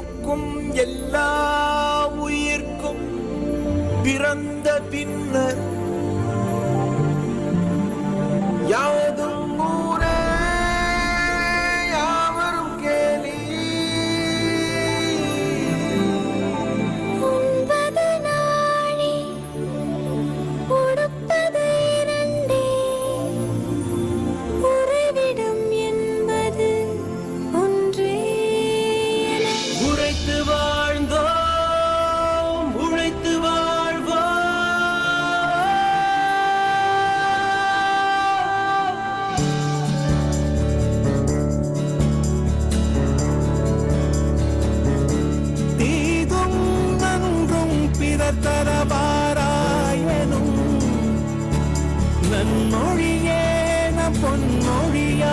நமக்கும் எல்லா உயிர்க்கும் பிறந்த பின்னர் கர்த்தர் தரவாராயனும். நன்மொழியே நம் பொன்மொழியா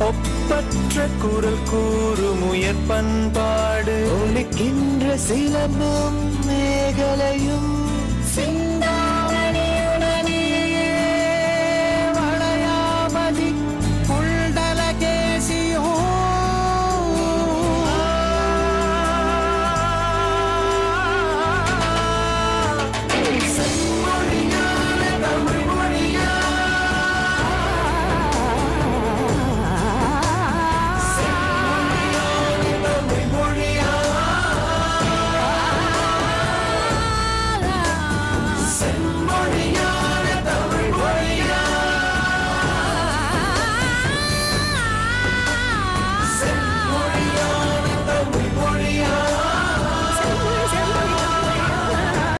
ஒப்பற்ற குரல் கூறும் உயர் பண்பாடு. ஒலிக்கின்ற சிலம்பும்